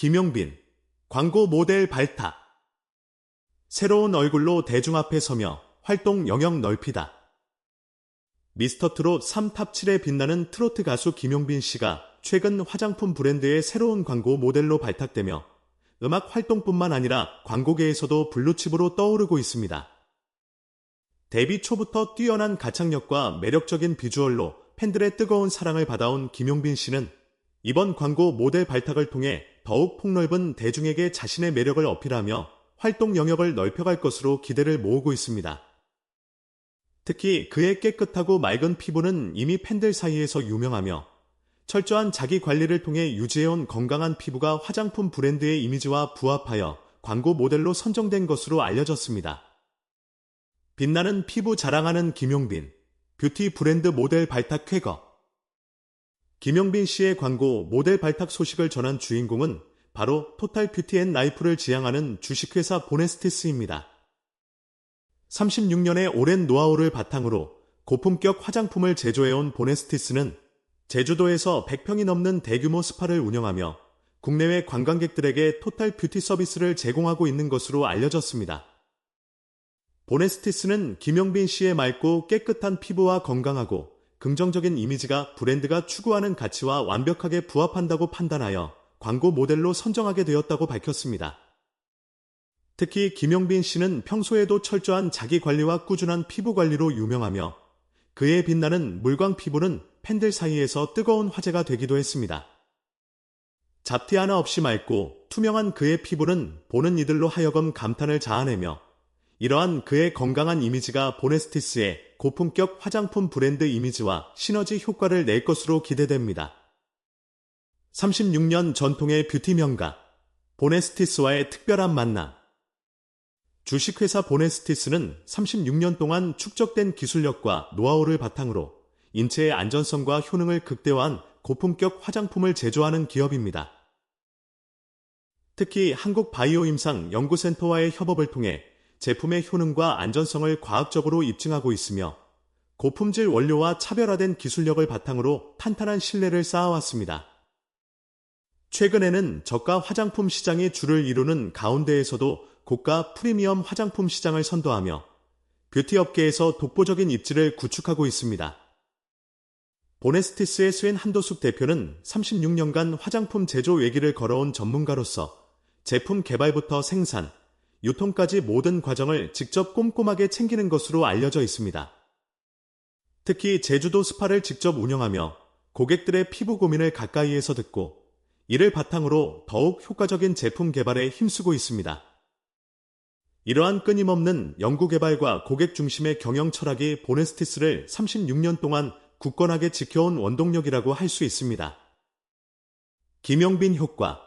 김용빈, 광고 모델 발탁. 새로운 얼굴로 대중 앞에 서며 활동 영역 넓히다. 미스터 트롯 3탑 7에 빛나는 트로트 가수 김용빈 씨가 최근 화장품 브랜드의 새로운 광고 모델로 발탁되며 음악 활동뿐만 아니라 광고계에서도 블루칩으로 떠오르고 있습니다. 데뷔 초부터 뛰어난 가창력과 매력적인 비주얼로 팬들의 뜨거운 사랑을 받아온 김용빈 씨는 이번 광고 모델 발탁을 통해 더욱 폭넓은 대중에게 자신의 매력을 어필하며 활동 영역을 넓혀갈 것으로 기대를 모으고 있습니다. 특히 그의 깨끗하고 맑은 피부는 이미 팬들 사이에서 유명하며 철저한 자기 관리를 통해 유지해온 건강한 피부가 화장품 브랜드의 이미지와 부합하여 광고 모델로 선정된 것으로 알려졌습니다. 빛나는 피부 자랑하는 김용빈, 뷰티 브랜드 모델 발탁 쾌거. 김용빈 씨의 광고 모델 발탁 소식을 전한 주인공은 바로 토탈 뷰티 앤 나이프를 지향하는 주식회사 보네스티스입니다. 36년의 오랜 노하우를 바탕으로 고품격 화장품을 제조해온 보네스티스는 제주도에서 100평이 넘는 대규모 스파를 운영하며 국내외 관광객들에게 토탈 뷰티 서비스를 제공하고 있는 것으로 알려졌습니다. 보네스티스는 김용빈 씨의 맑고 깨끗한 피부와 건강하고 긍정적인 이미지가 브랜드가 추구하는 가치와 완벽하게 부합한다고 판단하여 광고 모델로 선정하게 되었다고 밝혔습니다. 특히 김용빈 씨는 평소에도 철저한 자기 관리와 꾸준한 피부 관리로 유명하며 그의 빛나는 물광 피부는 팬들 사이에서 뜨거운 화제가 되기도 했습니다. 잡티 하나 없이 맑고 투명한 그의 피부는 보는 이들로 하여금 감탄을 자아내며 이러한 그의 건강한 이미지가 보네스티스의 고품격 화장품 브랜드 이미지와 시너지 효과를 낼 것으로 기대됩니다. 36년 전통의 뷰티 명가 보네스티스와의 특별한 만남 주식회사 보네스티스는 36년 동안 축적된 기술력과 노하우를 바탕으로 인체의 안전성과 효능을 극대화한 고품격 화장품을 제조하는 기업입니다. 특히 한국바이오임상 연구센터와의 협업을 통해 제품의 효능과 안전성을 과학적으로 입증하고 있으며 고품질 원료와 차별화된 기술력을 바탕으로 탄탄한 신뢰를 쌓아왔습니다. 최근에는 저가 화장품 시장이 주를 이루는 가운데에서도 고가 프리미엄 화장품 시장을 선도하며 뷰티 업계에서 독보적인 입지를 구축하고 있습니다. 보네스티스의 스웬 한도숙 대표는 36년간 화장품 제조 외기를 걸어온 전문가로서 제품 개발부터 생산, 유통까지 모든 과정을 직접 꼼꼼하게 챙기는 것으로 알려져 있습니다. 특히 제주도 스파를 직접 운영하며 고객들의 피부 고민을 가까이에서 듣고 이를 바탕으로 더욱 효과적인 제품 개발에 힘쓰고 있습니다. 이러한 끊임없는 연구 개발과 고객 중심의 경영 철학이 보네스티스를 36년 동안 굳건하게 지켜온 원동력이라고 할 수 있습니다. 김용빈 효과,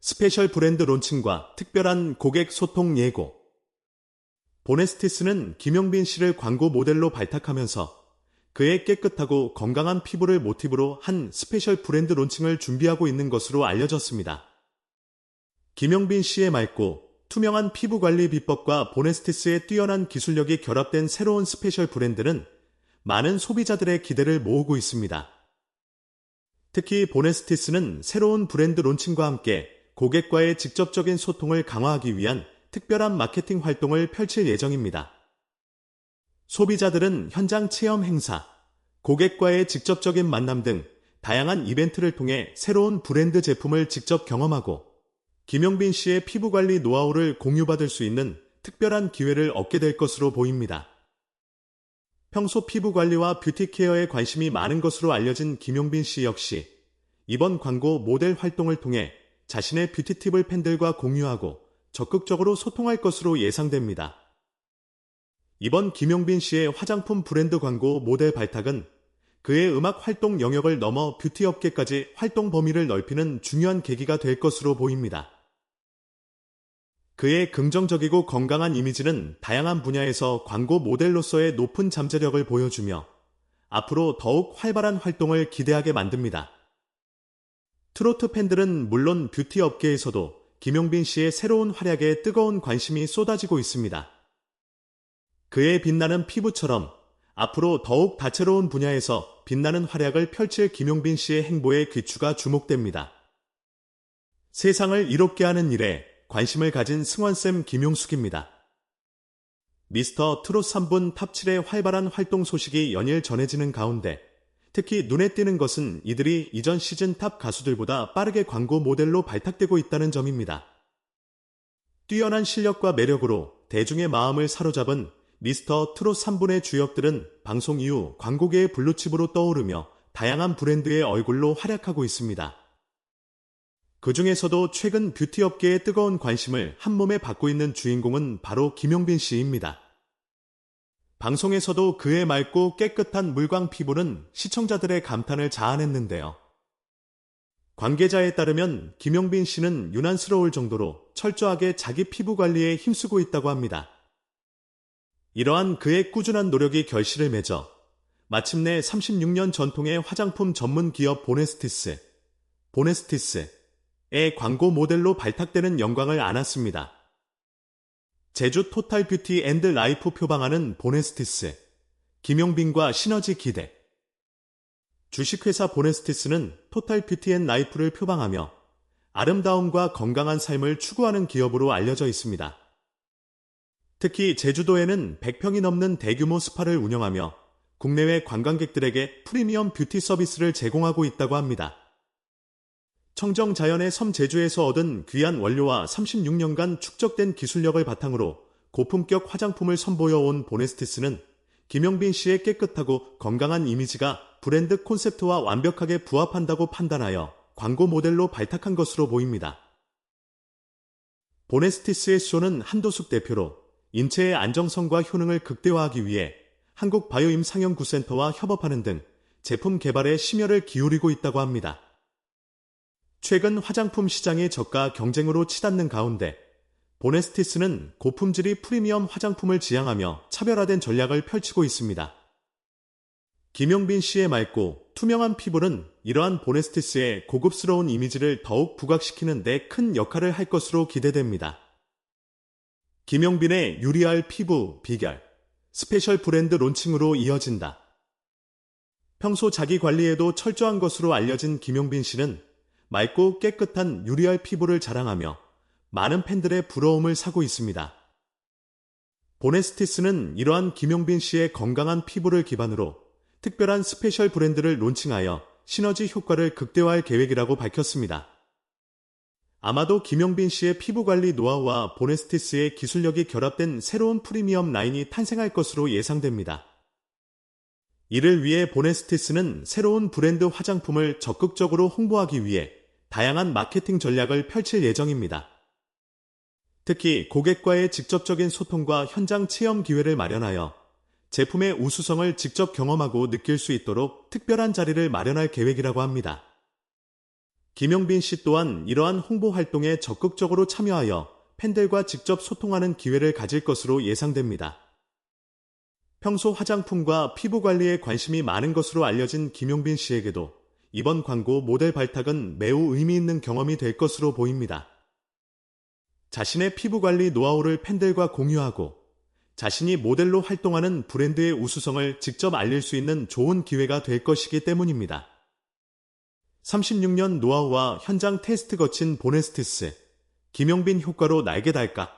스페셜 브랜드 론칭과 특별한 고객 소통 예고. 보네스티스는 김용빈 씨를 광고 모델로 발탁하면서 그의 깨끗하고 건강한 피부를 모티브로 한 스페셜 브랜드 론칭을 준비하고 있는 것으로 알려졌습니다. 김용빈 씨의 맑고 투명한 피부 관리 비법과 보네스티스의 뛰어난 기술력이 결합된 새로운 스페셜 브랜드는 많은 소비자들의 기대를 모으고 있습니다. 특히 보네스티스는 새로운 브랜드 론칭과 함께 고객과의 직접적인 소통을 강화하기 위한 특별한 마케팅 활동을 펼칠 예정입니다. 소비자들은 현장 체험 행사, 고객과의 직접적인 만남 등 다양한 이벤트를 통해 새로운 브랜드 제품을 직접 경험하고 김용빈 씨의 피부관리 노하우를 공유받을 수 있는 특별한 기회를 얻게 될 것으로 보입니다. 평소 피부관리와 뷰티케어에 관심이 많은 것으로 알려진 김용빈 씨 역시 이번 광고 모델 활동을 통해 자신의 뷰티 팁을 팬들과 공유하고 적극적으로 소통할 것으로 예상됩니다. 이번 김용빈 씨의 화장품 브랜드 광고 모델 발탁은 그의 음악 활동 영역을 넘어 뷰티 업계까지 활동 범위를 넓히는 중요한 계기가 될 것으로 보입니다. 그의 긍정적이고 건강한 이미지는 다양한 분야에서 광고 모델로서의 높은 잠재력을 보여주며 앞으로 더욱 활발한 활동을 기대하게 만듭니다. 트로트 팬들은 물론 뷰티 업계에서도 김용빈 씨의 새로운 활약에 뜨거운 관심이 쏟아지고 있습니다. 그의 빛나는 피부처럼 앞으로 더욱 다채로운 분야에서 빛나는 활약을 펼칠 김용빈 씨의 행보에 귀추가 주목됩니다. 세상을 이롭게 하는 일에 관심을 가진 승원쌤 김용숙입니다. 미스터 트롯 3분 탑7의 활발한 활동 소식이 연일 전해지는 가운데 특히 눈에 띄는 것은 이들이 이전 시즌 탑 가수들보다 빠르게 광고 모델로 발탁되고 있다는 점입니다. 뛰어난 실력과 매력으로 대중의 마음을 사로잡은 미스터 트롯 3분의 주역들은 방송 이후 광고계의 블루칩으로 떠오르며 다양한 브랜드의 얼굴로 활약하고 있습니다. 그 중에서도 최근 뷰티 업계의 뜨거운 관심을 한 몸에 받고 있는 주인공은 바로 김용빈 씨입니다. 방송에서도 그의 맑고 깨끗한 물광 피부는 시청자들의 감탄을 자아냈는데요. 관계자에 따르면 김용빈 씨는 유난스러울 정도로 철저하게 자기 피부 관리에 힘쓰고 있다고 합니다. 이러한 그의 꾸준한 노력이 결실을 맺어 마침내 36년 전통의 화장품 전문 기업 보네스티스, 보네스티스의 광고 모델로 발탁되는 영광을 안았습니다. 제주 토탈 뷰티 앤드 라이프 표방하는 보네스티스, 김용빈과 시너지 기대. 주식회사 보네스티스는 토탈 뷰티 앤 라이프를 표방하며 아름다움과 건강한 삶을 추구하는 기업으로 알려져 있습니다. 특히 제주도에는 100평이 넘는 대규모 스파를 운영하며 국내외 관광객들에게 프리미엄 뷰티 서비스를 제공하고 있다고 합니다. 청정 자연의 섬 제주에서 얻은 귀한 원료와 36년간 축적된 기술력을 바탕으로 고품격 화장품을 선보여 온 보네스티스는 김영빈 씨의 깨끗하고 건강한 이미지가 브랜드 콘셉트와 완벽하게 부합한다고 판단하여 광고 모델로 발탁한 것으로 보입니다. 보네스티스의 수호는 한도숙 대표로 인체의 안정성과 효능을 극대화하기 위해 한국 바이오임 상영구센터와 협업하는 등 제품 개발에 심혈을 기울이고 있다고 합니다. 최근 화장품 시장의 저가 경쟁으로 치닫는 가운데 보네스티스는 고품질이 프리미엄 화장품을 지향하며 차별화된 전략을 펼치고 있습니다. 김용빈 씨의 맑고 투명한 피부는 이러한 보네스티스의 고급스러운 이미지를 더욱 부각시키는 데 큰 역할을 할 것으로 기대됩니다. 김용빈의 유리알 피부 비결 스페셜 브랜드 론칭으로 이어진다. 평소 자기 관리에도 철저한 것으로 알려진 김용빈 씨는 맑고 깨끗한 유리알 피부를 자랑하며 많은 팬들의 부러움을 사고 있습니다. 보네스티스는 이러한 김용빈 씨의 건강한 피부를 기반으로 특별한 스페셜 브랜드를 론칭하여 시너지 효과를 극대화할 계획이라고 밝혔습니다. 아마도 김용빈 씨의 피부 관리 노하우와 보네스티스의 기술력이 결합된 새로운 프리미엄 라인이 탄생할 것으로 예상됩니다. 이를 위해 보네스티스는 새로운 브랜드 화장품을 적극적으로 홍보하기 위해 다양한 마케팅 전략을 펼칠 예정입니다. 특히 고객과의 직접적인 소통과 현장 체험 기회를 마련하여 제품의 우수성을 직접 경험하고 느낄 수 있도록 특별한 자리를 마련할 계획이라고 합니다. 김용빈 씨 또한 이러한 홍보 활동에 적극적으로 참여하여 팬들과 직접 소통하는 기회를 가질 것으로 예상됩니다. 평소 화장품과 피부 관리에 관심이 많은 것으로 알려진 김용빈 씨에게도 이번 광고 모델 발탁은 매우 의미 있는 경험이 될 것으로 보입니다. 자신의 피부 관리 노하우를 팬들과 공유하고 자신이 모델로 활동하는 브랜드의 우수성을 직접 알릴 수 있는 좋은 기회가 될 것이기 때문입니다. 36년 노하우와 현장 테스트 거친 보네스티스, 김용빈 효과로 날개 달까?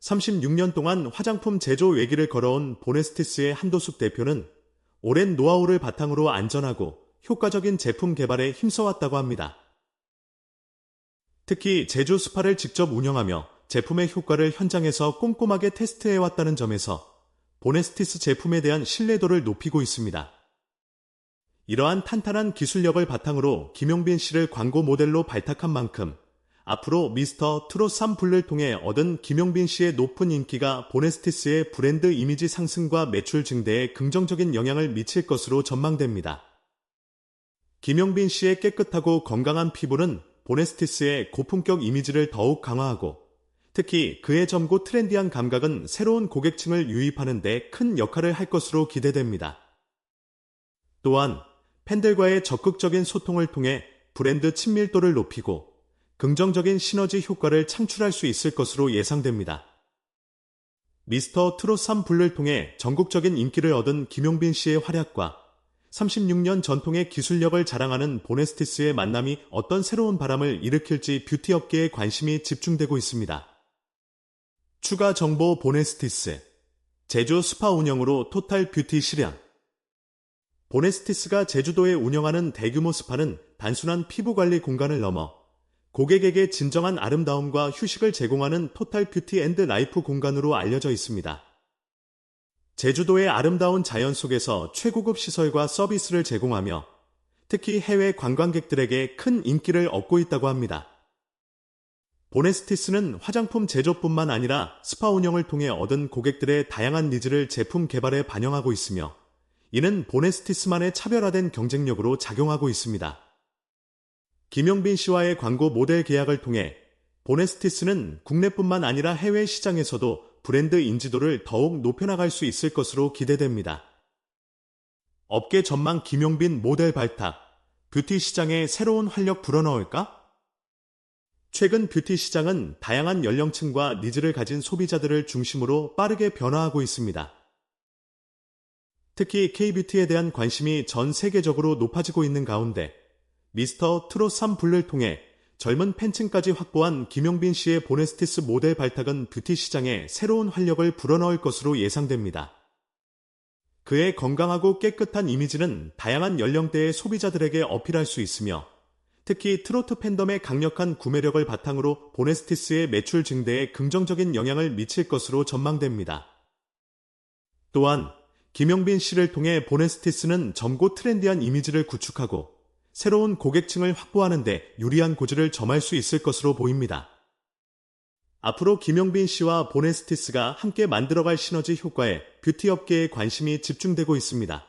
36년 동안 화장품 제조 외기를 걸어온 보네스티스의 한도숙 대표는 오랜 노하우를 바탕으로 안전하고 효과적인 제품 개발에 힘써왔다고 합니다. 특히 제조 스파를 직접 운영하며 제품의 효과를 현장에서 꼼꼼하게 테스트해왔다는 점에서 보네스티스 제품에 대한 신뢰도를 높이고 있습니다. 이러한 탄탄한 기술력을 바탕으로 김용빈 씨를 광고 모델로 발탁한 만큼 앞으로 미스터 트롯 3불를 통해 얻은 김용빈 씨의 높은 인기가 보네스티스의 브랜드 이미지 상승과 매출 증대에 긍정적인 영향을 미칠 것으로 전망됩니다. 김용빈 씨의 깨끗하고 건강한 피부는 보네스티스의 고품격 이미지를 더욱 강화하고 특히 그의 젊고 트렌디한 감각은 새로운 고객층을 유입하는 데 큰 역할을 할 것으로 기대됩니다. 또한 팬들과의 적극적인 소통을 통해 브랜드 친밀도를 높이고 긍정적인 시너지 효과를 창출할 수 있을 것으로 예상됩니다. 미스터 트롯 3 불를 통해 전국적인 인기를 얻은 김용빈 씨의 활약과 36년 전통의 기술력을 자랑하는 보네스티스의 만남이 어떤 새로운 바람을 일으킬지 뷰티 업계에 관심이 집중되고 있습니다. 추가 정보 보네스티스 제주 스파 운영으로 토탈 뷰티 실현 보네스티스가 제주도에 운영하는 대규모 스파는 단순한 피부 관리 공간을 넘어 고객에게 진정한 아름다움과 휴식을 제공하는 토탈 뷰티 앤드 라이프 공간으로 알려져 있습니다. 제주도의 아름다운 자연 속에서 최고급 시설과 서비스를 제공하며 특히 해외 관광객들에게 큰 인기를 얻고 있다고 합니다. 보네스티스는 화장품 제조뿐만 아니라 스파 운영을 통해 얻은 고객들의 다양한 니즈를 제품 개발에 반영하고 있으며 이는 보네스티스만의 차별화된 경쟁력으로 작용하고 있습니다. 김용빈 씨와의 광고 모델 계약을 통해 보네스티스는 국내뿐만 아니라 해외 시장에서도 브랜드 인지도를 더욱 높여나갈 수 있을 것으로 기대됩니다. 업계 전망 김용빈 모델 발탁, 뷰티 시장에 새로운 활력 불어넣을까? 최근 뷰티 시장은 다양한 연령층과 니즈를 가진 소비자들을 중심으로 빠르게 변화하고 있습니다. 특히 K-뷰티에 대한 관심이 전 세계적으로 높아지고 있는 가운데 미스터 트롯 3 불를 통해 젊은 팬층까지 확보한 김용빈 씨의 보네스티스 모델 발탁은 뷰티 시장에 새로운 활력을 불어넣을 것으로 예상됩니다. 그의 건강하고 깨끗한 이미지는 다양한 연령대의 소비자들에게 어필할 수 있으며 특히 트로트 팬덤의 강력한 구매력을 바탕으로 보네스티스의 매출 증대에 긍정적인 영향을 미칠 것으로 전망됩니다. 또한 김용빈 씨를 통해 보네스티스는 젊고 트렌디한 이미지를 구축하고 새로운 고객층을 확보하는 데 유리한 고지를 점할 수 있을 것으로 보입니다. 앞으로 김용빈 씨와 보네스티스가 함께 만들어갈 시너지 효과에 뷰티 업계에 관심이 집중되고 있습니다.